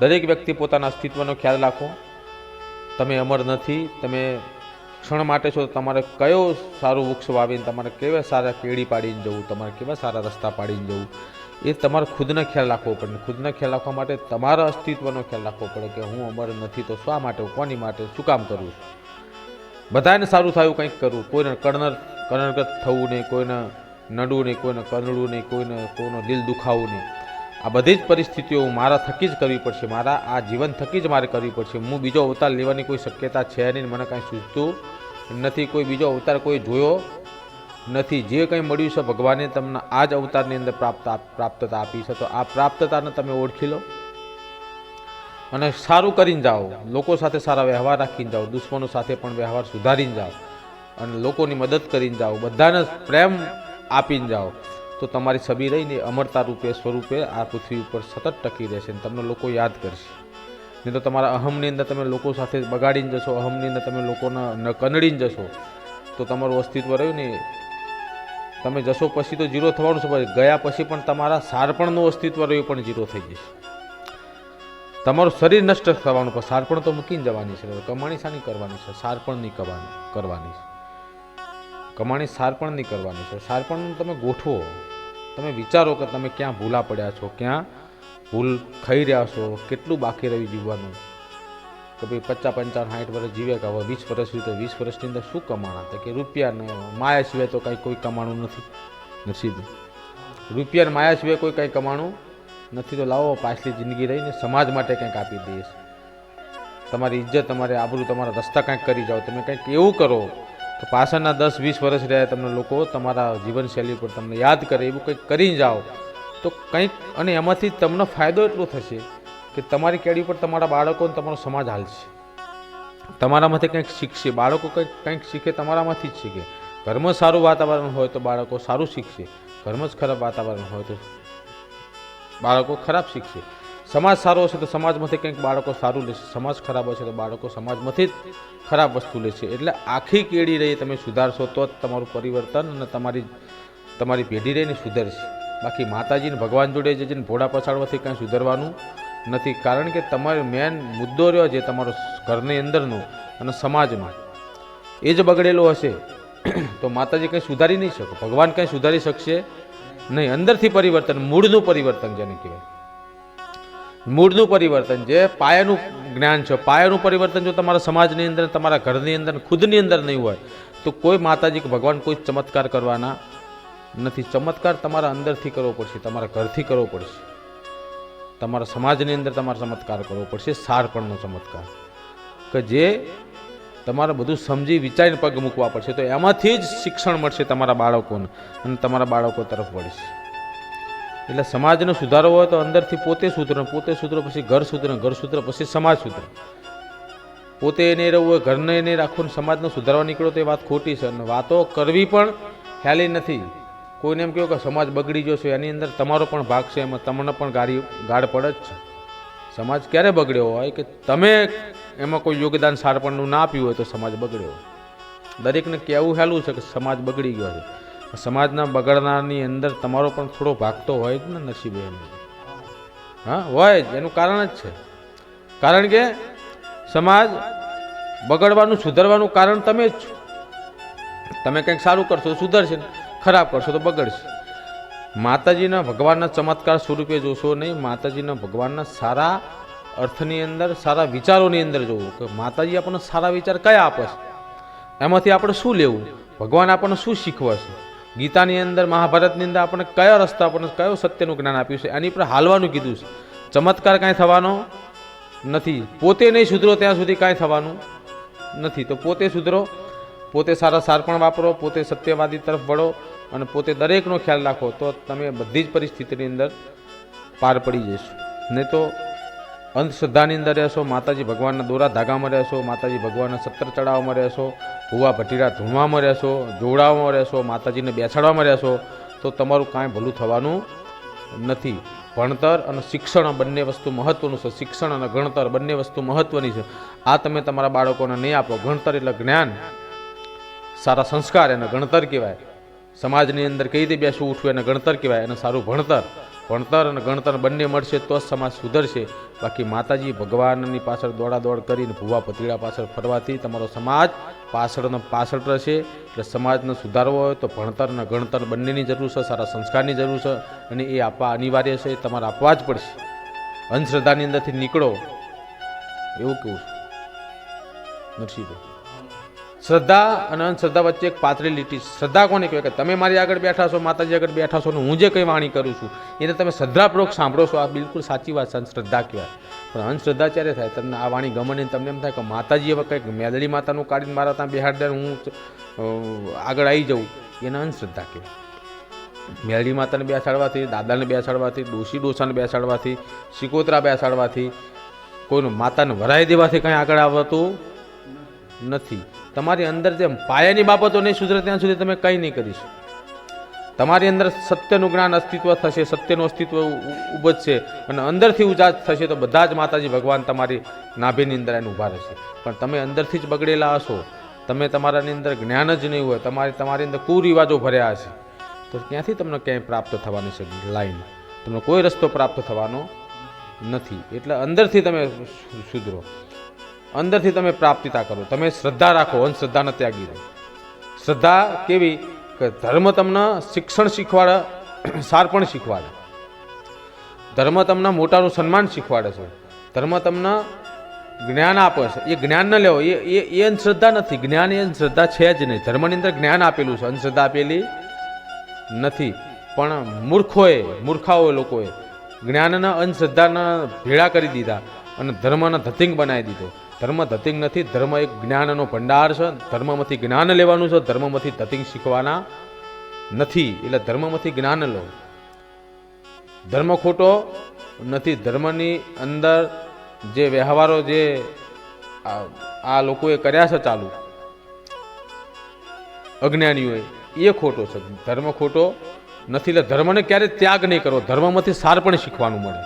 દરેક વ્યક્તિ પોતાના અસ્તિત્વનો ખ્યાલ રાખો. તમે અમર નથી, તમે ક્ષણ માટે છો તમારે કયો સારું વૃક્ષ વાવીને તમારે કેવા સારા કેળી પાડીને જવું, તમારે કેવા સારા રસ્તા પાડીને જવું, એ તમારે ખુદનો ખ્યાલ રાખવો પડે ખુદને ખ્યાલ રાખવા માટે તમારા અસ્તિત્વનો ખ્યાલ રાખવો પડે કે હું અમર નથી, તો શા માટે, કોની માટે, શું કામ કરું છું? બધાને સારું થયું કંઈક કરવું. કોઈને કર્ણર, કર્ણગત થવું નહીં, કોઈને નડવું નહીં, કોઈને કરડવું નહીં, કોઈને કોઈનો દિલ દુખાવવું નહીં. આ બધી જ પરિસ્થિતિઓ મારા થકી જ કરવી પડશે. મારા આ જીવન થકી જ મારે કરવી પડશે. હું બીજો અવતાર લેવાની કોઈ શક્યતા છે નહીં મને કાંઈ સૂચતું નથી. કોઈ બીજો અવતાર કોઈ જોયો નથી. જે કંઈ મળ્યું છે ભગવાને તમને આ જ અવતારની અંદર પ્રાપ્ત પ્રાપ્તતા આપી છે. તો આ પ્રાપ્તતાને તમે ઓળખી લો અને સારું કરીને જાઓ. લોકો સાથે સારા વ્યવહાર રાખીને જાઓ. દુશ્મનો સાથે પણ વ્યવહાર સુધારીને જાઓ. અને લોકોની મદદ કરીને જાઓ. બધાને પ્રેમ આપીને જાઓ. તો તમારી છબી રહીને અમરતા રૂપે સ્વરૂપે આ પૃથ્વી ઉપર સતત ટકી રહેશે અને તમને લોકો યાદ કરશે. નહીં તો તમારા અહમની અંદર તમે લોકો સાથે બગાડીને જશો, અહમની અંદર તમે લોકોના ન કનડીને જશો. તો તમારું અસ્તિત્વ રહ્યું ને, તમે જશો પછી તો જીરો થવાનું છે ગયા પછી પણ તમારા સારપણનું અસ્તિત્વ રહ્યું પણ જીરો થઈ જશે. તમારું શરીર નષ્ટ થવાનું, પણ સારપણ તો મૂકીને જવાની છે, કમાણી શાની કરવાની છે, સારપણ નહીં કરવાની કરવાની છે. કમાણી સારપણ નહીં કરવાની છે. સારપણ તમે ગોઠવો. તમે વિચારો કે તમે ક્યાં ભૂલા પડ્યા છો, ક્યાં ભૂલ ખાઈ રહ્યા છો, કેટલું બાકી રહ્યું જીવવાનું? કે ભાઈ પચાસ પંચાવન સાઠ વર્ષ જીવે કે હવે વીસ વર્ષ સુધી વીસ વર્ષની અંદર શું કમાણા? તો કે રૂપિયા માયા સિવાય તો કાંઈ કોઈ કમાણું નથી. નસીબ. રૂપિયા માયા સિવાય કોઈ કાંઈ કમાણું નથી. તો લાવો, પાછલી જિંદગી રહીને સમાજ માટે કંઈક આપી દઈએ તમારી ઇજ્જત, તમારે આબરૂ, તમારા રસ્તા કંઈક કરી જાઓ. તમે કંઈક એવું કરો તો પાછળના દસ, વીસ વર્ષ રહ્યા તમને લોકો તમારા જીવનશૈલી પર તમને યાદ કરે, એવું કંઈક કરી જાઓ. તો કંઈક અને એમાંથી તમને ફાયદો એટલો થશે કે તમારી કેડી પર તમારા બાળકોને તમારો સમાજ હાલશે. તમારામાંથી કંઈક શીખશે. બાળકો કંઈક કંઈક શીખે તમારામાંથી જ શીખે. ઘરમાં સારું વાતાવરણ હોય તો બાળકો સારું શીખશે. ઘરમાં જ ખરાબ વાતાવરણ હોય તો બાળકો ખરાબ શીખશે. સમાજ સારો હશે તો સમાજમાંથી કંઈક બાળકો સારું લેશે. સમાજ ખરાબ હશે તો બાળકો સમાજમાંથી જ ખરાબ વસ્તુ લેશે. એટલે આખી કેડી રહી, તમે સુધારશો તો જ તમારું પરિવર્તન અને તમારી તમારી પેઢી રહીને સુધરશે. બાકી માતાજીને ભગવાન જોડે જઈને ભોળા પછાડવાથી કાંઈ સુધરવાનું નથી. કારણ કે તમારો મેન મુદ્દો રહ્યો છે તમારો ઘરની અંદરનો અને સમાજમાં. એ જ બગડેલો હશે. તો માતાજી કંઈ સુધારી નહીં શકો. ભગવાન કંઈ સુધારી શકશે નહીં. અંદરથી પરિવર્તન, મૂળનું પરિવર્તન જેને કહેવાય. મૂળનું પરિવર્તન જે પાયાનું જ્ઞાન છે, પાયાનું પરિવર્તન જો તમારા સમાજની અંદર, તમારા ઘરની અંદર, ખુદની અંદર નહીં હોય, તો કોઈ માતાજી કે ભગવાન કોઈ ચમત્કાર કરવાના નથી. ચમત્કાર તમારા અંદરથી કરવો પડશે, તમારા ઘરથી કરવો પડશે. તમારા સમાજની અંદર તમારે ચમત્કાર કરવો પડશે, સારપણનો ચમત્કાર. કે જે તમારે બધું સમજી વિચારીને પગ મૂકવા પડશે, તો એમાંથી જ શિક્ષણ મળશે તમારા બાળકોને અને તમારા બાળકો તરફ વળશે. એટલે સમાજનો સુધારો હોય તો અંદરથી પોતે સુધરે, પોતે સુધરો પછી ઘર સુધરે ઘર સુધરે પછી સમાજ સુધરે. પોતે એને રહેવું હોય, ઘરને એને રાખવું સમાજને સુધારવા નીકળો તો એ વાત ખોટી છે. અને વાતો કરવી પણ ખ્યાલી નથી. કોઈને એમ કહ્યું કે સમાજ બગડી ગયો એની અંદર તમારો પણ ભાગ છે, એમાં તમને પણ ગાડી, ગાઢ પડે જ છે. સમાજ ક્યારે બગડ્યો હોય કે તમે એમાં કોઈ યોગદાન સારપણનું ના આપ્યું હોય તો સમાજ બગડ્યો હોય. દરેકને કહેવું હેલું છે કે સમાજ બગડી ગયો છે. સમાજના બગડનારની અંદર તમારો પણ થોડો ભાગ તો હોય જ ને નસીબેન હા, હોય જ. એનું કારણ જ છે. કારણ કે સમાજ બગડવાનું, સુધરવાનું કારણ તમે જ છો. તમે કંઈક સારું કરશો સુધરશે ને. ખરાબ કરશો તો બગડશે. માતાજીના ભગવાનના ચમત્કાર સ્વરૂપે જોશો નહીં. માતાજીના ભગવાનના સારા અર્થની અંદર, સારા વિચારોની અંદર જોવું કે માતાજી આપણને સારા વિચાર કયા આપે છે? એમાંથી આપણે શું લેવું? ભગવાન આપણને શું શીખવે છે ગીતાની અંદર મહાભારતની અંદર આપણને કયા રસ્તા આપણને કયો સત્યનું જ્ઞાન આપ્યું છે, એની પર હાલવાનું કીધું છે. ચમત્કાર કાંઈ થવાનો નથી. પોતે નહીં સુધરો ત્યાં સુધી કાંઈ થવાનું નથી. તો પોતે સુધરો, પોતે સારા સારપણ વાપરો, પોતે સત્યવાદી તરફ વળો અને પોતે દરેકનો ખ્યાલ રાખો, તો તમે બધી જ પરિસ્થિતિની અંદર પાર પડી જશો. નહીં તો અંધશ્રદ્ધાની અંદર રહેશો, માતાજી ભગવાનના દોરા ધાગામાં રહેશો, માતાજી ભગવાનના સત્તર ચડાવવામાં રહેશો ભૂવા ભટીરા ધૂણવામાં રહેશો, જોડાવામાં રહેશો, માતાજીને બેસાડવામાં રહેશો, તો તમારું કાંઈ ભલું થવાનું નથી. ભણતર અને શિક્ષણ બંને વસ્તુ મહત્ત્વનું છે. શિક્ષણ અને ગણતર બંને વસ્તુ મહત્ત્વની છે. આ તમે તમારા બાળકોને નહીં આપો. ગણતર એટલે જ્ઞાન. સારા સંસ્કાર એને ગણતર કહેવાય. સમાજની અંદર કઈ રીતે બેસવું, ઉઠવું એને ગણતર કહેવાય. અને સારું ભણતર. ભણતર અને ગણતર બંને મળશે તો જ સમાજ સુધરશે. બાકી માતાજી ભગવાનની પાછળ દોડા દોડ કરીને ભૂવા પતીડા પાછળ ફરવાથી તમારો સમાજ પાછળનો પાછળ રહેશે. એટલે સમાજને સુધારવો હોય તો ભણતર અને ગણતર બંનેની જરૂર છે, સારા સંસ્કારની જરૂર છે અને એ આપવા અનિવાર્ય છે તમારે આપવા જ પડશે. અંધશ્રદ્ધાની અંદરથી નીકળો. એવું કેવું છે? નરસિંહભાઈ. શ્રદ્ધા અને અંધશ્રદ્ધા વચ્ચે એક પાતળી લીટી. શ્રદ્ધા કોને કહેવાય? કે તમે મારી આગળ બેઠા છો, માતાજી આગળ બેઠા છો ને હું જે કંઈ વાણી કરું છું, એને તમે શ્રદ્ધાપૂર્વક સાંભળો છો. આ બિલકુલ સાચી વાત છે, અંધશ્રદ્ધા કહેવાય. પણ અંધશ્રદ્ધા ત્યારે થાય? તમને આ વાણી ગમે ને તમને એમ થાય કે માતાજી હવે કંઈક મેદળી માતાનું કાઢીને મારા ત્યાં બેહાડ દે હું આગળ આવી જાઉં. એને અંધશ્રદ્ધા કહેવાય. મેલડી માતાને બેસાડવાથી, દાદાને બેસાડવાથી ડોસી ડોસાને બેસાડવાથી, શિકોતરા બેસાડવાથી, કોઈનું માતાને વરાઈ દેવાથી કંઈ આગળ આવતું નથી. તમારી અંદર જે પાયાની બાબતો નહીં સુધરે, ત્યાં સુધી તમે કંઈ નહીં કરીશું તમારી અંદર સત્યનું જ્ઞાન અસ્તિત્વ થશે, સત્યનું અસ્તિત્વ ઉપજશે અને અંદરથી ઉજાજ થશે તો બધા જ માતાજી ભગવાન તમારી નાભીની અંદર એને ઊભા રહેશે. પણ તમે અંદરથી જ બગડેલા હશો, તમે તમારાની અંદર જ્ઞાન જ નહીં હોય, તમારી તમારી અંદર કુરિવાજો ભર્યા હશે. તો ક્યાંથી તમને ક્યાંય પ્રાપ્ત થવાની છે લાઈન? તમને કોઈ રસ્તો પ્રાપ્ત થવાનો નથી. એટલે અંદરથી તમે સુધરો. અંદરથી તમે પ્રાપ્તિતા કરો. તમે શ્રદ્ધા રાખો અંધશ્રદ્ધાને ત્યાગી દો શ્રદ્ધા કેવી? કે ધર્મ તમને શિક્ષણ શીખવાડે સારપણ શીખવાડે. ધર્મ તમને મોટાનું સન્માન શીખવાડે છે. ધર્મ તમને જ્ઞાન આપે છે. એ જ્ઞાન ન લેવો, એ એ એ અંધશ્રદ્ધા નથી. જ્ઞાન એ અંધશ્રદ્ધા છે જ નહીં. ધર્મની અંદર જ્ઞાન આપેલું છે. અંધશ્રદ્ધા આપેલી નથી. પણ મૂર્ખોએ મૂર્ખાઓ લોકોએ જ્ઞાનના અંધશ્રદ્ધાના ભેળા કરી દીધા અને ધર્મના ધતિંગ બનાવી દીધો. ધર્મ ધતિંગ નથી ધર્મ એક જ્ઞાનનો ભંડાર છે. ધર્મમાંથી જ્ઞાન લેવાનું છે, ધર્મમાંથી ધતિંગ શીખવાના નથી. એટલે ધર્મમાંથી જ્ઞાન લો. ધર્મ ખોટો નથી, ધર્મની અંદર જે વ્યવહારો જે આ લોકોએ કર્યા છે ચાલુ, અજ્ઞાનીઓએ, એ ખોટો છે. ધર્મ ખોટો નથી, એટલે ધર્મને ક્યારે ત્યાગ નહીં કરવો ધર્મમાંથી સાર પણ શીખવાનું મળે.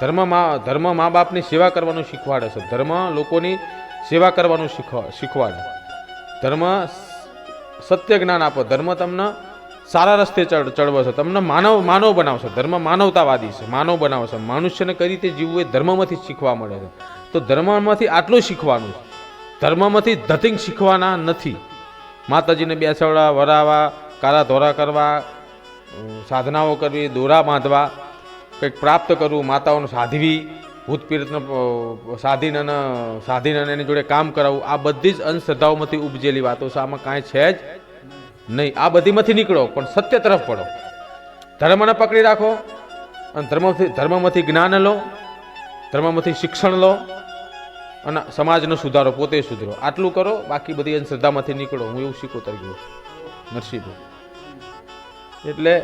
ધર્મ મા ધર્મ મા બાપની સેવા કરવાનું શીખવાડે છે. ધર્મ લોકોની સેવા કરવાનું શીખવાડે. ધર્મ સત્ય જ્ઞાન આપો. ધર્મ તમને સારા રસ્તે ચડ, ચડવો છે. તમને માનવ માનવ બનાવશે. ધર્મ માનવતાવાદી છે. માનવ બનાવશે. મનુષ્યને કઈ રીતે જીવવું એ ધર્મમાંથી શીખવા મળે છે. તો ધર્મમાંથી આટલું શીખવાનું ધર્મમાંથી ધતિંગ શીખવાના નથી. માતાજીને બેસાડવા, વરાવા, કાળા ધોરા કરવા સાધનાઓ કરવી, દોરા બાંધવા કંઈક પ્રાપ્ત કરવું માતાઓને સાધવી ભૂતપીરતનો સાધીને અને સાધીને અને એની જોડે કામ કરાવવું આ બધી જ અંધશ્રદ્ધાઓમાંથી ઉપજેલી વાતો છે. આમાં કાંઈ છે જ નહીં. આ બધીમાંથી નીકળો, પણ સત્ય તરફ પડો ધર્મને પકડી રાખો અને ધર્મથી, ધર્મમાંથી જ્ઞાન લો, ધર્મમાંથી શિક્ષણ લો અને સમાજનો સુધારો, પોતે સુધરો. આટલું કરો, બાકી બધી અંધશ્રદ્ધામાંથી નીકળો. હું એવું શીખું તરી ગયો નરસિંહભાઈ. એટલે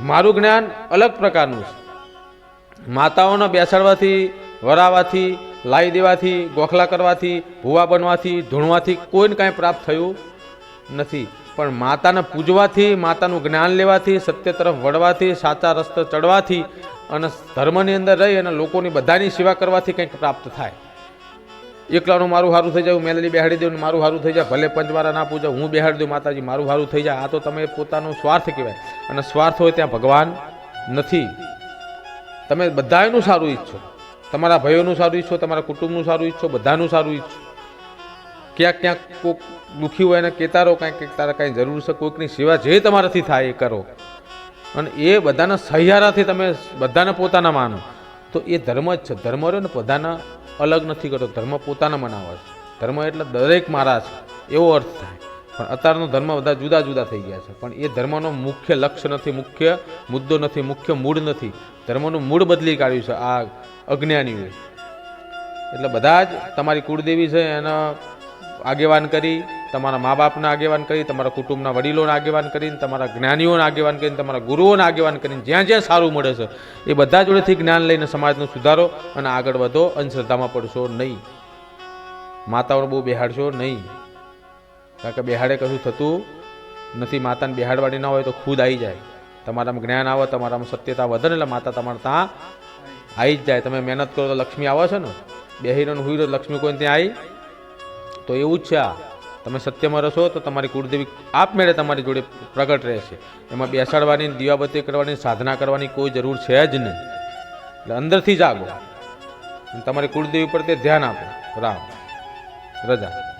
મારું જ્ઞાન અલગ પ્રકારનું છે. માતાઓને બેસાડવાથી, વરાવાથી લાવી દેવાથી, ગોખલા કરવાથી, ભૂવા બનવાથી, ધૂણવાથી કોઈને કાંઈ પ્રાપ્ત થયું નથી. પણ માતાને પૂજવાથી, માતાનું જ્ઞાન લેવાથી, સત્ય તરફ વળવાથી, સાચા રસ્તે ચડવાથી અને ધર્મની અંદર રહી અને લોકોની બધાની સેવા કરવાથી કંઈક પ્રાપ્ત થાય. એકલાનું મારું સારું થઈ જાય મેલડી બેહાડી દઉં મારું સારું થઈ જાય, ભલે પંચવારા ના પૂજા, હું બેહાડી દઉં, માતાજી મારું સારું થઈ જાય. આ તો તમે પોતાનો સ્વાર્થ કહેવાય. અને સ્વાર્થ હોય ત્યાં ભગવાન નથી. તમે બધાનું સારું ઈચ્છો. તમારા ભાઈઓનું સારું ઈચ્છો, તમારા કુટુંબનું સારું ઈચ્છો, બધાનું સારું ઈચ્છો. ક્યાંક ક્યાંક કોઈક દુઃખી હોય એને કહેતા રહો, કાંઈક કંઈક તારે કાંઈ જરૂર છે, કોઈકની સેવા જે તમારાથી થાય એ કરો. અને એ બધાના સહિયારાથી તમે બધાને પોતાના માનો. તો એ ધર્મ જ છે. ધર્મ રહ્યો ને બધાના અલગ નથી કરતો. ધર્મ પોતાના મનાવે છે. ધર્મ એટલે દરેક મારા છે. એવો અર્થ થાય. પણ અત્યારનો ધર્મ બધા જુદા જુદા થઈ ગયા છે. પણ એ ધર્મનો મુખ્ય લક્ષ્ય નથી, મુખ્ય મુદ્દો નથી, મુખ્ય મૂળ નથી. ધર્મનું મૂળ બદલી કાઢ્યું છે આ અજ્ઞાનીઓએ. એટલે બધા જ તમારી કુળદેવી છે, એના આગેવાન કરી, તમારા મા બાપને આગેવાન કરી, તમારા કુટુંબના વડીલોને આગેવાન કરીને, તમારા જ્ઞાનીઓને આગેવાન કરીને, તમારા ગુરુઓને આગેવાન કરીને જ્યાં જ્યાં સારું મળે છે, એ બધા જોડેથી જ્ઞાન લઈને સમાજનો સુધારો અને આગળ વધો, અંધશ્રદ્ધામાં પડશો નહીં. માતાઓને બહુ બેહાડશો નહીં. કારણ કે બેહાડે કશું થતું નથી, માતાને બેહાડવાડી ના હોય તો ખુદ આવી જાય. તમારામાં જ્ઞાન આવે, તમારામાં સત્યતા વધે ને એટલે માતા તમારે ત્યાં આવી જ જાય. તમે મહેનત કરો તો લક્ષ્મી આવે છે ને? બેહીનો હુઈ લક્ષ્મી કોઈ ત્યાં આવી તો એવું જ છે આ. તમે સત્યમાં રહેશો તો તમારી કુળદેવી આપમેળે તમારી જોડે પ્રગટ રહેશે. એમાં બેસાડવાની, દીવાબત્તી કરવાની, સાધના કરવાની કોઈ જરૂર છે જ નહીં. એટલે અંદરથી જાગો. અને તમારી કુળદેવી પર તે ધ્યાન આપો. રામ. રજા.